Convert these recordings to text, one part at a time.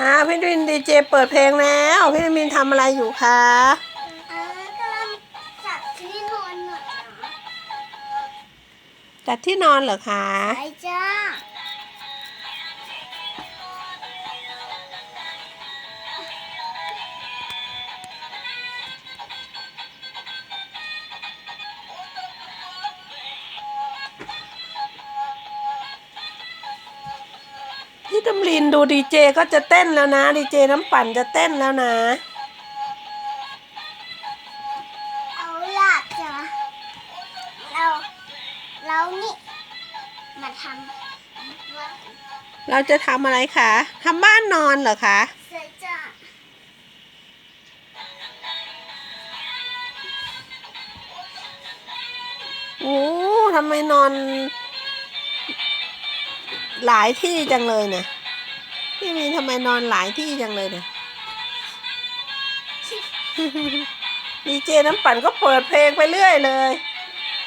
อ่าพี่วินดีเจเปิดเพลงแล้ว พี่วินทำอะไรอยู่คะเออกำลังจัดที่นอนหน่อยนะจัดที่นอนเหรอคะ ไปจ้า พี่ตำลินดูดีเจก็จะเต้นแล้วนะดีเจน้ำปั่นจะเต้นแล้วนะ เอาล่ะจ้ะเรา เรานี่ มาทำว่าเราจะทำอะไรคะทำบ้านนอนเหรอคะเสร็จจ้ะโอ้ทำไมนอนหลายที่จังเลยเนี่ย พี่มีทำไมนอนหลายที่จังเลยเนี่ย ดีเจน้ำปั่นก็เปิดเพลงไปเรื่อยเลย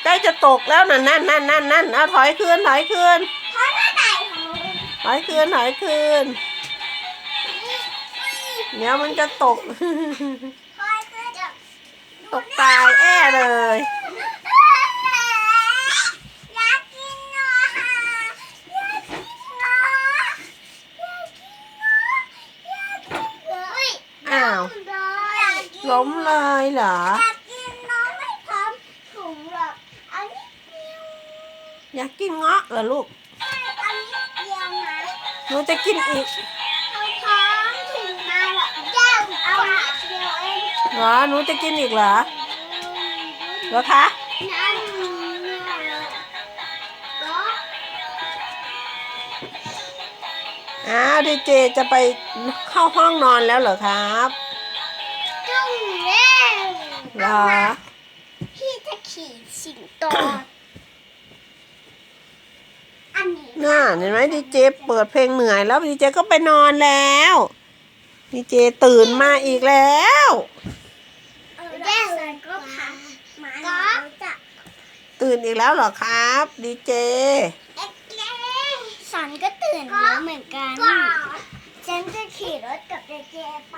ใกล้จะตกแล้วนั่นนั่นนั่นนั่นนั่นเอาถอยคืนถอยคืนเพราะหน้าไหนของเราถอยคืนถอยคืนเดี๋ยวมันจะตกคอยคือจะตกตายแอ้เลยอยากกินเนาะอยากกินเนาะอยากกินเนาะอยากกินเนาะอุ้ย อ้าว อยากกิน ล้มเลยเหรอ อยากกินเนาะไม่พร้อมถุงหรอกเอานิดเดียวอยากกินเงาะเหรอลูกเอานิดเดียวนะหนูจะกินอีกเอาพร้อมถุงมาหรอกย่างเอานิดเดียวเองเหรอหนูจะกินอีกเหรอเหรอคะนั่นก็อ้าวดีเจจะไปเข้าห้องนอนแล้วเหรอครับจุ้งเล่น เหรอพี่จะขี่สิงโต อันนี้น่าเห็นไหมดีเจเปิดเพลงเหนื่อยแล้วดีเจก็ไปนอนแล้วดีเจตื่นมาอีกแล้วแย่เลยก็พังก็จะตื่นอีกแล้วเหรอครับดีเจเอ็กเล่สันก็ตื่นแล้วเหมือนกัน ฉันจะขี่รถกับเจเจไป